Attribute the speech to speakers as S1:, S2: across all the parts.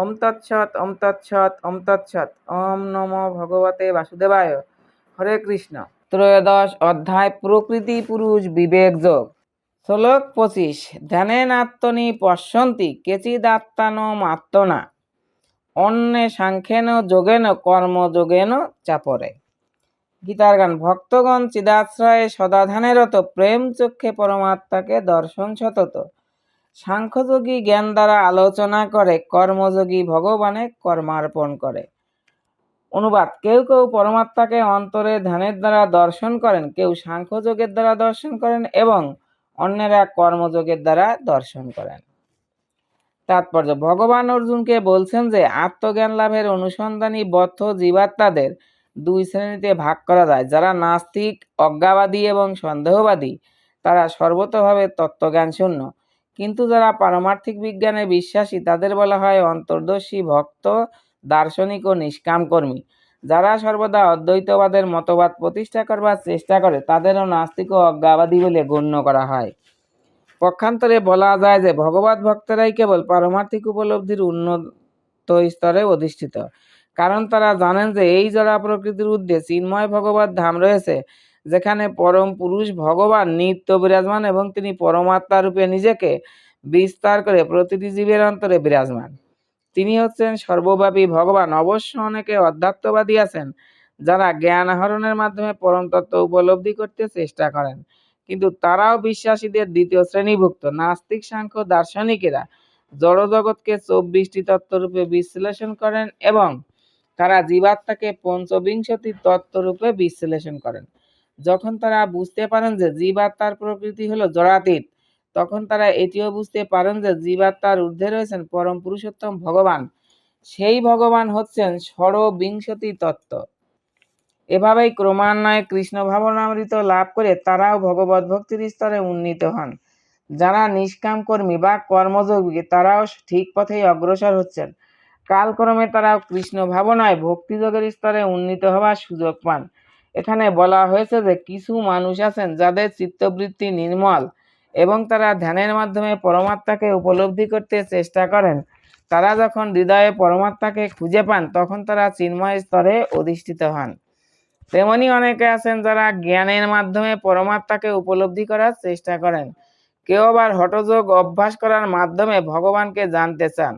S1: ওম তৎসৎ ওম তৎসৎ ওম তৎসৎ ওম নম ভগবতে বাসুদেবায় হরে কৃষ্ণ
S2: ত্রয়োদশ অধ্যায় প্রকৃতি পুরুষ বিবেক যোগ শ্লোক পঁচিশ ধ্যানে নাত্মনি পশ্যন্তি কেচিদাত্মান মাত্মনা অন্যে সাংখ্যেন যোগেন কর্মযোগেন চাপরে গীতার গান ভক্তগণ চিদাশ্রয়ে সদাধানেরত প্রেম চক্ষে পরমাত্মাকে দর্শন সতত সাংখ্যযোগী জ্ঞান দ্বারা আলোচনা করে কর্মযোগী ভগবানে কর্মার্পণ করে অনুবাদ কেউ কেউ পরমাত্মাকে অন্তরে ধ্যানের দ্বারা দর্শন করেন কেউ সাংখ্যযোগের দ্বারা দর্শন করেন এবং অন্যেরা কর্মযোগের দ্বারা দর্শন করেন তাৎপর্য ভগবান অর্জুনকে বলছেন যে আত্মজ্ঞান লাভের অনুসন্ধানী বদ্ধ জীবাত্মাদের দুই শ্রেণীতে ভাগ করা যায় যারা নাস্তিক অজ্ঞাবাদী এবং সন্দেহবাদী তারা সর্বতভাবে তত্ত্বজ্ঞান শূন্য কিন্তু যারা পারমার্থিক বিজ্ঞানে বিশ্বাসী তাদের বলা হয় অন্তর্দর্শী ভক্ত দার্শনিক ও নিষ্কাম কর্মী যারা সর্বদা অদ্বৈতবাদের মতবাদ প্রতিষ্ঠা করবার চেষ্টা করে তাদেরও নাস্তিক ও অজ্ঞাবাদী বলে গণ্য করা হয় পক্ষান্তরে বলা যায় যে ভগবত ভক্তরাই কেবল পারমার্থিক উপলব্ধির উন্নত স্তরে অধিষ্ঠিত কারণ তারা জানেন যে এই জড়া প্রকৃতির উদ্দেশ্যে চিন্ময় ভগবত ধাম রয়েছে যেখানে পরম পুরুষ ভগবান নিত্য বিরাজমান এবং তিনি পরমাত্মা রূপে নিজেকে বিস্তার করে প্রতিটি জীবের অন্তরে বিরাজমান তিনি হচ্ছেন সর্বব্যাপী ভগবান অবশ্য অনেকে অধ্যাত্মবাদী আছেন যারা জ্ঞান আহরণের মাধ্যমে পরম তত্ত্ব উপলব্ধি করতে চেষ্টা করেন কিন্তু তারাও বিশ্বাসীদের দ্বিতীয় শ্রেণীভুক্ত নাস্তিক সাংখ্য দার্শনিকেরা জগৎকে চব্বিশটি তত্ত্বরূপে বিশ্লেষণ করেন এবং তারা জীবাত্মাকে পঞ্চবিংশতি তত্ত্বরূপে বিশ্লেষণ করেন যখন তারা বুঝতে পারেন যে জীবাত্মার প্রকৃতি হলো জড়াতীত তখন তারা এটিও বুঝতে পারেন যে জীবাত্মার ঊর্ধ্বে রয়েছেন পরম পুরুষোত্তম ভগবান সেই ভগবান হচ্ছেন ষড়বিংশতি তত্ত্ব এভাবেই ক্রমান্বয়ে কৃষ্ণ ভাবনামৃত লাভ করে তারাও ভগবত ভক্তির স্তরে উন্নীত হন যারা নিষ্কাম কর্মী বা কর্মযোগী তারাও ঠিক পথেই অগ্রসর হচ্ছেন কালক্রমে তারাও কৃষ্ণ ভাবনায় ভক্তিযোগের স্তরে উন্নীত হওয়ার সুযোগ পান এখানে বলা হয়েছে যে কিছু মানুষ আছেন যাদের চিত্তবৃত্তি নির্মল এবং তারা ধ্যানের মাধ্যমে পরমাত্মাকে উপলব্ধি করতে চেষ্টা করেন তারা যখন হৃদয়ে পরমাত্মাকে খুঁজে পান তখন তারা চিন্ময় স্তরে অধিষ্ঠিত হন তেমনি অনেকে আছেন যারা জ্ঞানের মাধ্যমে পরমাত্মাকে উপলব্ধি করার চেষ্টা করেন কেউ আবার হঠযোগ অভ্যাস করার মাধ্যমে ভগবানকে জানতে চান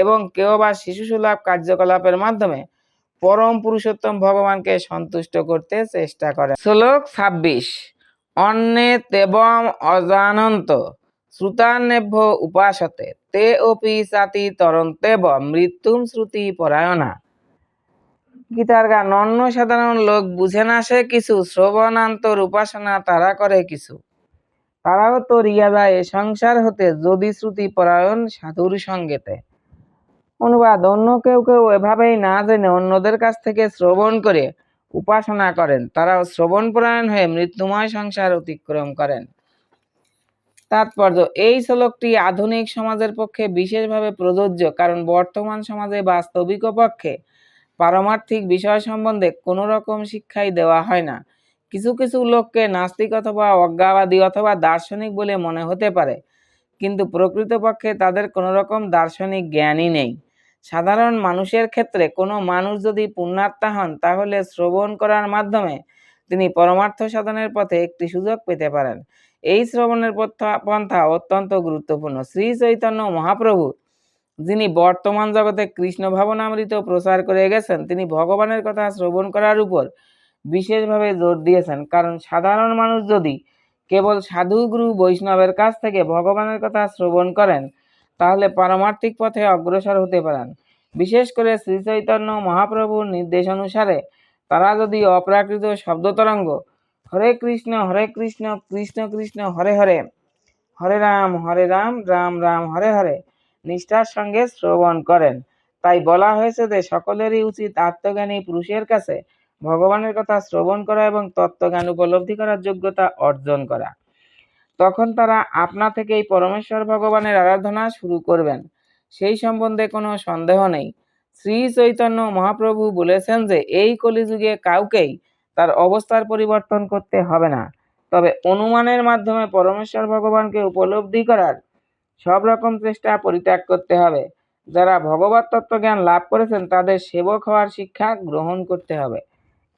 S2: এবং কেউ আবার শিশুসুলভ কার্যকলাপের মাধ্যমে পরম পুরুষোত্তম ভগবানকে সন্তুষ্ট করতে চেষ্টা করে
S3: শ্লোক ছাব্বিশ অন্যে তেবম অজানন্ত শ্রুতান্নেভ্য উপাসতে তে অপি সাতি তরন্তেব মৃত্যুম শ্রুতি পরায়ণা গীতার গান অন্য সাধারণ লোক বুঝে না সে কিছু শ্রবণান্তর উপাসনা তারা করে কিছু তারাও তো রিয়াদা এ সংসার হতে যদি শ্রুতি পরায়ণ সাধুর সঙ্গেতে অনুবাদ অন্য কেউ কেউ এভাবেই না জেনে অন্যদের কাছ থেকে শ্রবণ করে উপাসনা করেন তারাও শ্রবণ পরায়ণ হয়ে মৃত্যুময় সংসার অতিক্রম করেন তাৎপর্য এই শ্লোকটি আধুনিক সমাজের পক্ষে বিশেষভাবে প্রযোজ্য কারণ বর্তমান সমাজে বাস্তবিক পক্ষে পারমার্থিক বিষয় সম্বন্ধে কোনো রকম শিক্ষাই দেওয়া হয় না কিছু কিছু লোককে নাস্তিক অথবা অজ্ঞাবাদী অথবা দার্শনিক বলে মনে হতে পারে কিন্তু প্রকৃতপক্ষে তাদের কোনো রকম দার্শনিক জ্ঞানই নেই সাধারণ মানুষের ক্ষেত্রে কোনো মানুষ যদি পুণ্যাত্মা হন তাহলে শ্রবণ করার মাধ্যমে তিনি পরমার্থ সাধনের পথে একটি সুযোগ পেতে পারেন এই শ্রবণের পন্থা অত্যন্ত গুরুত্বপূর্ণ শ্রী চৈতন্য মহাপ্রভু যিনি বর্তমান জগতে কৃষ্ণ ভাবনামৃত প্রচার করে গেছেন তিনি ভগবানের কথা শ্রবণ করার উপর বিশেষভাবে জোর দিয়েছেন কারণ সাধারণ মানুষ যদি কেবল সাধুগুরু বৈষ্ণবের কাছ থেকে ভগবানের কথা শ্রবণ করেন তাহলে পারমার্থিক পথে অগ্রসর হতে পারেন বিশেষ করে শ্রী চৈতন্য মহাপ্রভুর নির্দেশ অনুসারে তারা যদি অপ্রাকৃত শব্দতরঙ্গ হরে কৃষ্ণ হরে কৃষ্ণ কৃষ্ণ কৃষ্ণ হরে হরে হরে রাম হরে রাম রাম রাম হরে হরে নিষ্ঠার সঙ্গে শ্রবণ করেন তাই বলা হয়েছে যে সকলেরই উচিত আত্মজ্ঞানী পুরুষের কাছে ভগবানের কথা শ্রবণ করা এবং তত্ত্বজ্ঞান উপলব্ধি করার যোগ্যতা অর্জন করা তখন তারা আপনা থেকেই পরমেশ্বর ভগবানের আরাধনা শুরু করবেন সেই সম্বন্ধে কোনো সন্দেহ নেই শ্রী চৈতন্য মহাপ্রভু বলেছেন যে এই কলিযুগে কাউকেই তার অবস্থার পরিবর্তন করতে হবে না তবে অনুমানের মাধ্যমে পরমেশ্বর ভগবানকে উপলব্ধি করার সব রকম চেষ্টা পরিত্যাগ করতে হবে যারা ভগবত তত্ত্বজ্ঞান লাভ করেছেন তাদের সেবক হওয়ার শিক্ষা গ্রহণ করতে হবে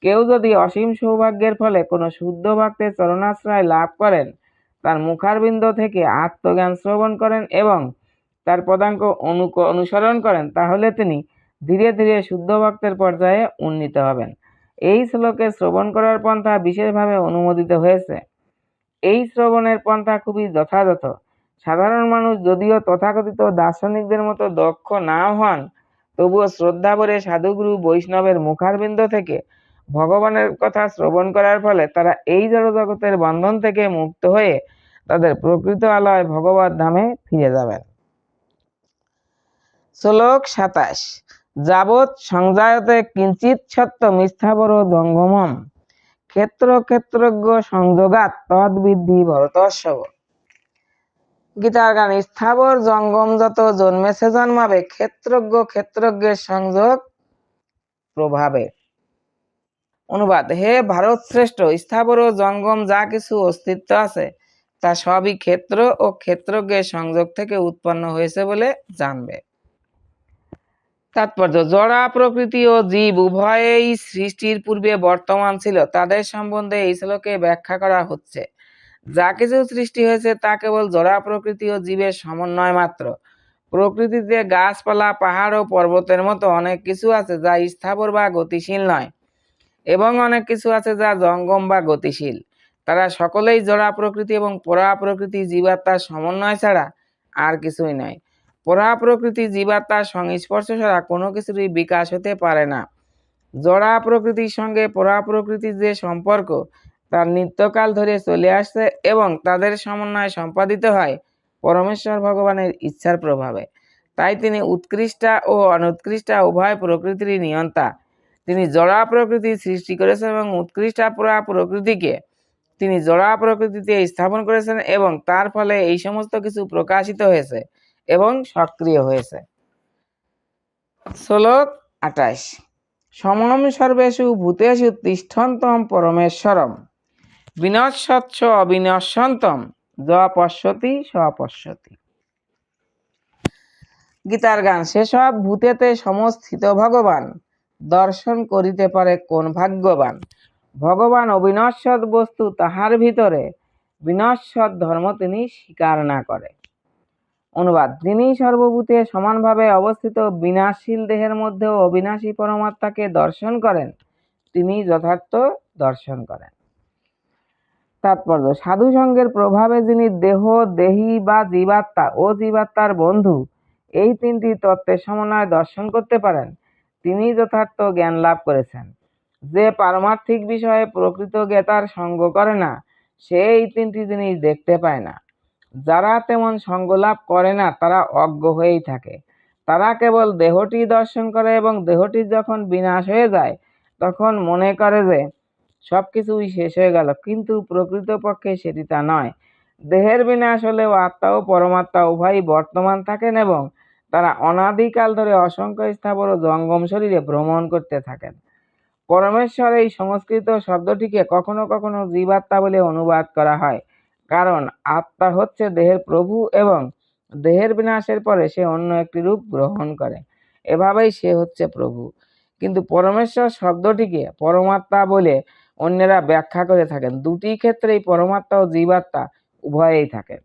S3: কেউ যদি অসীম সৌভাগ্যের ফলে কোনো শুদ্ধ ভক্তের চরণাশ্রয় লাভ করেন তার মুখারবিন্দ থেকে আত্মজ্ঞান শ্রবণ করেন এবং তার পদাঙ্ক অনুক অনুসরণ করেন তাহলে তিনি ধীরে ধীরে শুদ্ধ ভক্তের পর্যায়ে উন্নীত হবেন এই শ্লোকে শ্রবণ করার পন্থা বিশেষভাবে অনুমোদিত হয়েছে এই শ্রবণের পন্থা খুবই যথাযথ সাধারণ মানুষ যদিও তথাকথিত দার্শনিকদের মতো দক্ষ না হন তবুও শ্রদ্ধা সাধুগুরু বৈষ্ণবের মুখারবিন্দ থেকে ভগবানের কথা শ্রবণ করার ফলে তারা এই জড়জগতের বন্ধন থেকে মুক্ত হয়ে তাদের প্রকৃত আলয় ভগবত ধামে ফিরে যাবেন
S4: শ্লোক সাতাশ যাবৎ সংজায়তে কিঞ্চিত সত্য মিথ্যাবর দঙ্গমম ক্ষেত্র ক্ষেত্রজ্ঞ সংযোগাত তদ বৃদ্ধি ভরতস্বর গীতার গান স্থাবর জঙ্গম যত জন্মেছে জন্মাবে ক্ষেত্রজ্ঞ ক্ষেত্রজ্ঞের সংযোগ প্রভাবে অনুবাদ হে ভারত শ্রেষ্ঠ স্থাবর জঙ্গম যা কিছু অস্তিত্ব আছে তা সবই ক্ষেত্র ও ক্ষেত্রজ্ঞের সংযোগ থেকে উৎপন্ন হয়েছে বলে জানবে তাৎপর্য জড়া প্রকৃতি ও জীব উভয়েই সৃষ্টির পূর্বে বর্তমান ছিল তাদের সম্বন্ধে এই শ্লোকে ব্যাখ্যা করা হচ্ছে যা কিছু সৃষ্টি হয়েছে তা কেবল জড়া প্রকৃতি ও জীবের সমন্বয় মাত্র প্রকৃতিতে গাছপালা পাহাড় ও পর্বতের মতো অনেক কিছু আছে যা স্থাবর বা গতিশীল নয় এবং অনেক কিছু আছে যা জঙ্গম বা গতিশীল তারা সকলেই জড়া প্রকৃতি এবং পরা প্রকৃতি জীবাত্মার সমন্বয় ছাড়া আর কিছুই নয় পরা প্রকৃতি জীবাত্মার সংস্পর্শ ছাড়া কোনো কিছুরই বিকাশ হতে পারে না জড়া প্রকৃতির সঙ্গে পরা প্রকৃতির যে সম্পর্ক তার নিত্যকাল ধরে চলে আসছে এবং তাদের সমন্বয় সম্পাদিত হয় পরমেশ্বর ভগবানের ইচ্ছার প্রভাবে তাই তিনি উৎকৃষ্টা ও অনুৎকৃষ্টা উভয় প্রকৃতির নিয়ন্তা তিনি জড়া প্রকৃতি সৃষ্টি করেছেন এবং উৎকৃষ্টা পরা প্রকৃতিকে তিনি জোড়া প্রকৃতিতে স্থাপন করেছেন এবং তার ফলে এই সমস্ত কিছু প্রকাশিত হয়েছে এবং সক্রিয় হয়েছে শ্লোক আঠাশ সমম সর্বেষু ভূতেশু তিষ্ঠন্তম পরমেশ্বরম বিনশ্বৎস অবিনশ্বন্তম য পশ্যতি গীতার গান সেসব ভূতেতে সমস্থিত ভগবান দর্শন করিতে পারে কোন ভাগ্যবান ভগবান অবিনশ্বর বস্তু তাহার ভিতরে বিনশ্বর ধর্ম তিনি স্বীকার না করে অনুবাদ তিনি সর্বভূতে সমানভাবে অবস্থিত বিনাশীল দেহের মধ্যেও অবিনাশী পরমাত্মাকে দর্শন করেন তিনি যথার্থ দর্শন করেন তাৎপর্য সাধু সঙ্গের প্রভাবে যিনি দেহ দেহি বা জীবাত্মা ও জীবাত্মার বন্ধু এই তিনটি তত্ত্বের সমন্বয় দর্শন করতে পারেন তিনি যথার্থ জ্ঞান লাভ করেছেন যে পারমার্থিক বিষয়ে প্রকৃত জ্ঞাতার সঙ্গ করে না সেই তিনটি জিনিস দেখতে পায় না যারা তেমন সঙ্গ লাভ করে না তারা অজ্ঞ হয়েই থাকে তারা কেবল দেহটি দর্শন করে এবং দেহটি যখন বিনাশ হয়ে যায় তখন মনে করে যে সব কিছুই শেষ হয়ে গেল কিন্তু প্রকৃতপক্ষে সেটি তা নয় দেহের বিনাশ হলেও আত্মা ও পরমাত্মা উভয়ই বর্তমান থাকেন এবং তারা অনাদিকাল ধরে অসংখ্য স্থাবর ও জঙ্গম শরীরে ভ্রমণ করতে থাকেন পরমেশ্বর এই সংস্কৃত শব্দটিকে কখনো কখনো জীবাত্মা বলে অনুবাদ করা হয় কারণ আত্মা হচ্ছে দেহের প্রভু এবং দেহের বিনাশের পরে সে অন্য একটি রূপ গ্রহণ করে এভাবেই সে হচ্ছে প্রভু কিন্তু পরমেশ্বর শব্দটিকে পরমাত্মা বলে অন্যেরা ব্যাখ্যা করে থাকেন দুটি ক্ষেত্রেই পরমাত্মা ও জীবাত্মা উভয়েই থাকেন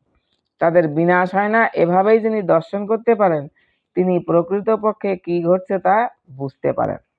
S4: তাদের বিনাশ হয় না এভাবেই যিনি দর্শন করতে পারেন তিনি প্রকৃতপক্ষে কি ঘটছে তা বুঝতে পারেন